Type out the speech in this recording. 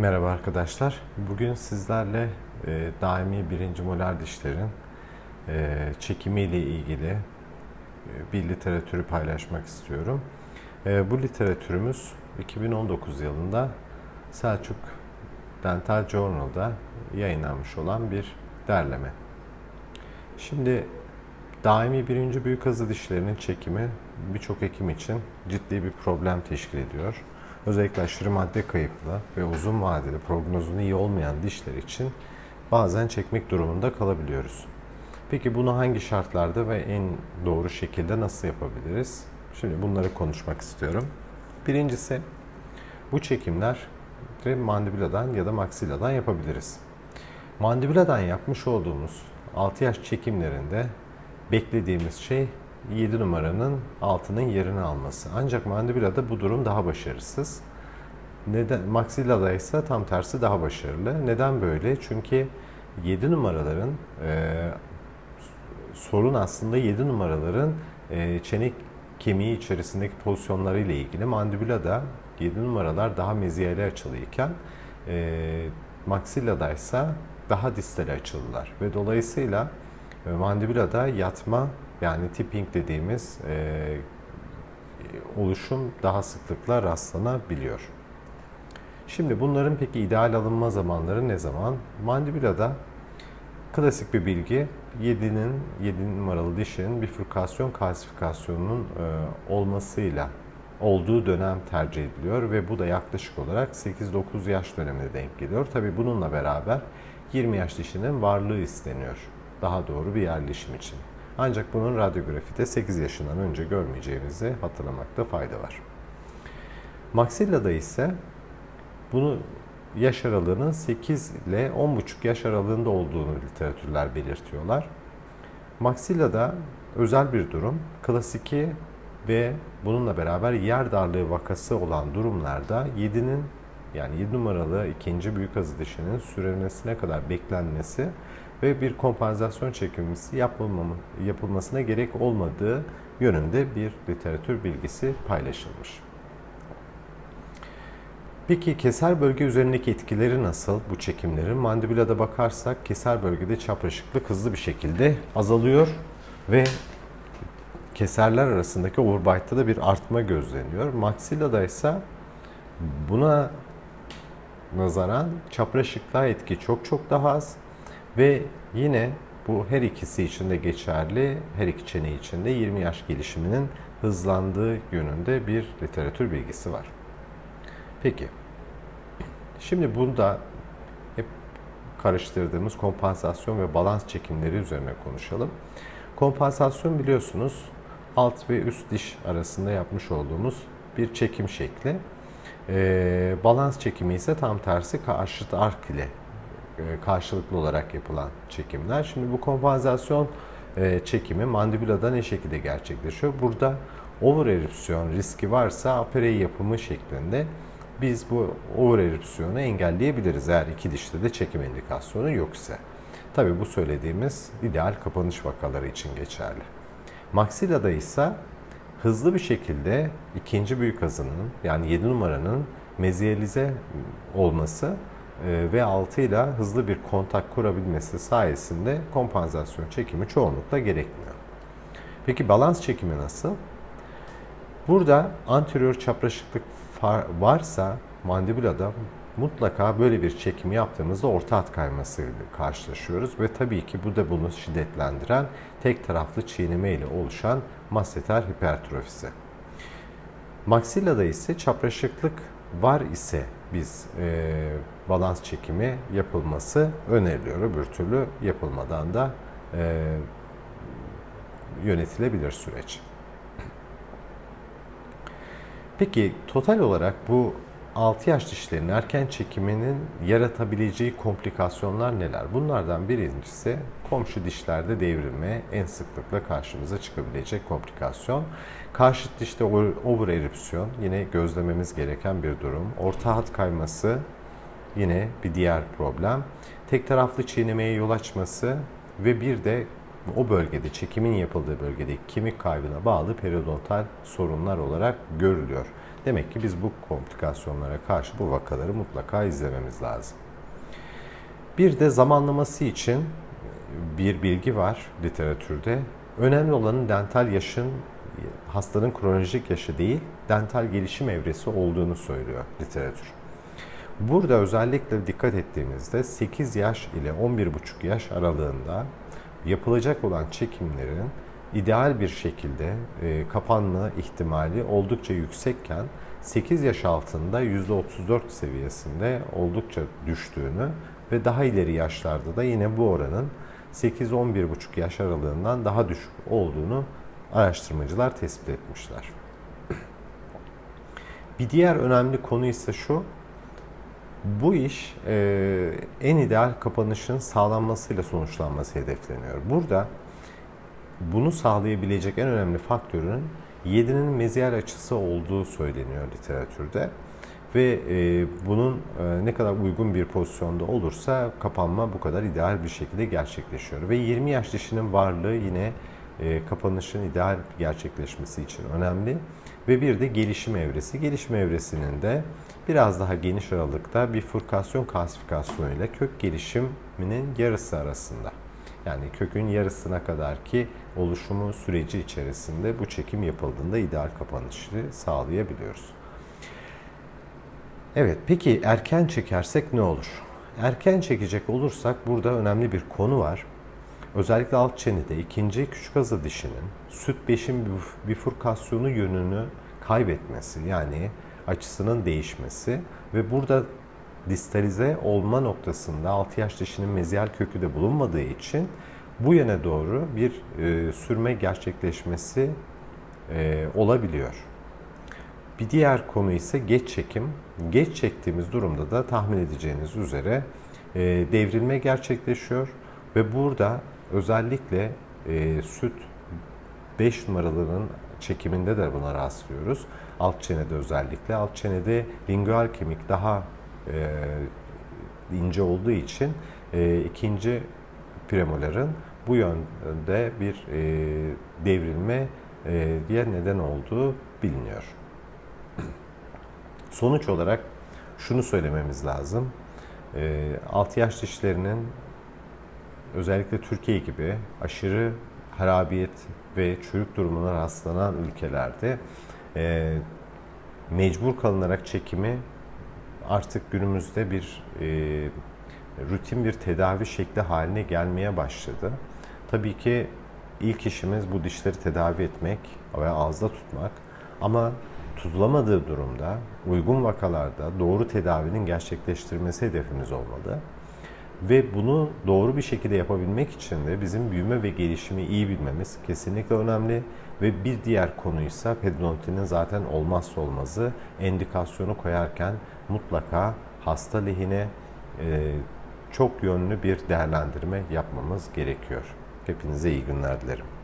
Merhaba arkadaşlar. Bugün sizlerle e, daimi birinci molar dişlerin e, çekimiyle ilgili e, bir literatürü paylaşmak istiyorum. E, bu literatürümüz 2019 yılında Selçuk Dental Journal'da yayınlanmış olan bir derleme. Şimdi daimi birinci büyük azı dişlerinin çekimi birçok hekim için ciddi bir problem teşkil ediyor. Özellikle aşırı madde kayıplı ve uzun vadeli prognozun iyi olmayan dişler için bazen çekmek durumunda kalabiliyoruz. Peki bunu hangi şartlarda ve en doğru şekilde nasıl yapabiliriz? Şimdi bunları konuşmak istiyorum. Birincisi bu çekimler mandibuladan ya da maksilladan yapabiliriz. Mandibuladan yapmış olduğumuz 6 yaş çekimlerinde beklediğimiz şey 7 numaranın altının yerini alması. Ancak mandibulada bu durum daha başarısız. Neden? Maxilla'da ise tam tersi daha başarılı. Neden böyle? Çünkü 7 numaraların e, sorun aslında 7 numaraların e, çene kemiği içerisindeki pozisyonları ile ilgili. Mandibulada 7 numaralar daha meziyeli açılıyken e, maxilla'da ise daha distale açılılar ve dolayısıyla e, mandibulada yatma yani tipping dediğimiz e, oluşum daha sıklıkla rastlanabiliyor. Şimdi bunların peki ideal alınma zamanları ne zaman? Mandibulada klasik bir bilgi 7'nin 7 numaralı dişinin bifurkasyon kalsifikasyonunun e, olmasıyla olduğu dönem tercih ediliyor ve bu da yaklaşık olarak 8-9 yaş dönemine denk geliyor. Tabi bununla beraber 20 yaş dişinin varlığı isteniyor. Daha doğru bir yerleşim için. Ancak bunun radyografide 8 yaşından önce görmeyeceğimizi hatırlamakta fayda var. Maxilla'da ise bunu yaş aralığının 8 ile 10,5 yaş aralığında olduğunu literatürler belirtiyorlar. Maxilla'da özel bir durum, klasiki ve bununla beraber yer darlığı vakası olan durumlarda 7'nin yani 7 numaralı ikinci büyük azı dişinin sürülmesine kadar beklenmesi ve bir kompansasyon çekilmesi yapılmasına gerek olmadığı yönünde bir literatür bilgisi paylaşılmış. Peki keser bölge üzerindeki etkileri nasıl bu çekimlerin? Mandibulada bakarsak keser bölgede çapraşıklık hızlı bir şekilde azalıyor ve keserler arasındaki overbite'da da bir artma gözleniyor. Maxilla'da ise buna nazaran çapraşıklığa etki çok çok daha az ve yine bu her ikisi için de geçerli, her iki çene için de 20 yaş gelişiminin hızlandığı yönünde bir literatür bilgisi var. Peki, şimdi bunda hep karıştırdığımız kompansasyon ve balans çekimleri üzerine konuşalım. Kompansasyon biliyorsunuz alt ve üst diş arasında yapmış olduğumuz bir çekim şekli. Ee, balans çekimi ise tam tersi karşıt ark ile e, karşılıklı olarak yapılan çekimler. Şimdi bu kompansasyon e, çekimi mandibulada ne şekilde gerçekleşiyor? Burada over erupsiyon riski varsa aperey yapımı şeklinde biz bu over erupsiyonu engelleyebiliriz eğer iki dişte de çekim indikasyonu yok ise. Tabi bu söylediğimiz ideal kapanış vakaları için geçerli. Maxilla'da ise hızlı bir şekilde ikinci büyük azının yani 7 numaranın meziyelize olması e, ve 6 ile hızlı bir kontak kurabilmesi sayesinde kompansasyon çekimi çoğunlukla gerekmiyor. Peki balans çekimi nasıl? Burada anterior çapraşıklık varsa mandibulada mutlaka böyle bir çekimi yaptığımızda orta hat kayması karşılaşıyoruz ve tabii ki bu da bunu şiddetlendiren tek taraflı çiğneme ile oluşan masseter hipertrofisi. Maxilla'da ise çapraşıklık var ise biz e, balans çekimi yapılması öneriliyor. Öbür türlü yapılmadan da e, yönetilebilir süreç. Peki total olarak bu 6 yaş dişlerinin erken çekiminin yaratabileceği komplikasyonlar neler? Bunlardan birincisi komşu dişlerde devrilme en sıklıkla karşımıza çıkabilecek komplikasyon. Karşıt dişte over erupsiyon yine gözlememiz gereken bir durum. Orta hat kayması yine bir diğer problem. Tek taraflı çiğnemeye yol açması ve bir de o bölgede çekimin yapıldığı bölgedeki kemik kaybına bağlı periodontal sorunlar olarak görülüyor. Demek ki biz bu komplikasyonlara karşı bu vakaları mutlaka izlememiz lazım. Bir de zamanlaması için bir bilgi var literatürde. Önemli olanın dental yaşın hastanın kronolojik yaşı değil, dental gelişim evresi olduğunu söylüyor literatür. Burada özellikle dikkat ettiğimizde 8 yaş ile 11,5 yaş aralığında yapılacak olan çekimlerin ideal bir şekilde e, kapanma ihtimali oldukça yüksekken 8 yaş altında %34 seviyesinde oldukça düştüğünü ve daha ileri yaşlarda da yine bu oranın 8-11,5 yaş aralığından daha düşük olduğunu araştırmacılar tespit etmişler. Bir diğer önemli konu ise şu, bu iş e, en ideal kapanışın sağlanmasıyla sonuçlanması hedefleniyor. Burada bunu sağlayabilecek en önemli faktörün 7'nin meziyel açısı olduğu söyleniyor literatürde. Ve e, bunun e, ne kadar uygun bir pozisyonda olursa kapanma bu kadar ideal bir şekilde gerçekleşiyor. Ve 20 yaş dişinin varlığı yine e, kapanışın ideal gerçekleşmesi için önemli. Ve bir de gelişim evresi. Gelişim evresinin de biraz daha geniş aralıkta bir fırkasyon klasifikasyonuyla kök gelişiminin yarısı arasında. Yani kökün yarısına kadar ki oluşumu süreci içerisinde bu çekim yapıldığında ideal kapanışı sağlayabiliyoruz. Evet, peki erken çekersek ne olur? Erken çekecek olursak burada önemli bir konu var. Özellikle alt çenede ikinci küçük azı dişinin süt beşin bifurkasyonu yönünü kaybetmesi yani açısının değişmesi ve burada distalize olma noktasında 6 yaş dişinin meziyal kökü de bulunmadığı için bu yöne doğru bir e, sürme gerçekleşmesi e, olabiliyor. Bir diğer konu ise geç çekim. Geç çektiğimiz durumda da tahmin edeceğiniz üzere e, devrilme gerçekleşiyor ve burada özellikle e, süt 5 numaraların çekiminde de buna rastlıyoruz. Alt çenede özellikle. Alt çenede lingual kemik daha e, ince olduğu için e, ikinci premoların bu yönde bir e, devrilme e, diye neden olduğu biliniyor. Sonuç olarak şunu söylememiz lazım. E, 6 yaş dişlerinin özellikle Türkiye gibi aşırı harabiyet ve çürük durumuna rastlanan ülkelerde e, mecbur kalınarak çekimi artık günümüzde bir e, rutin bir tedavi şekli haline gelmeye başladı. Tabii ki ilk işimiz bu dişleri tedavi etmek ve ağızda tutmak. Ama tutulamadığı durumda uygun vakalarda doğru tedavinin gerçekleştirmesi hedefimiz olmalı. Ve bunu doğru bir şekilde yapabilmek için de bizim büyüme ve gelişimi iyi bilmemiz kesinlikle önemli. Ve bir diğer konuysa pedodontinin zaten olmazsa olmazı endikasyonu koyarken mutlaka hasta lehine e, çok yönlü bir değerlendirme yapmamız gerekiyor. Hepinize iyi günler dilerim.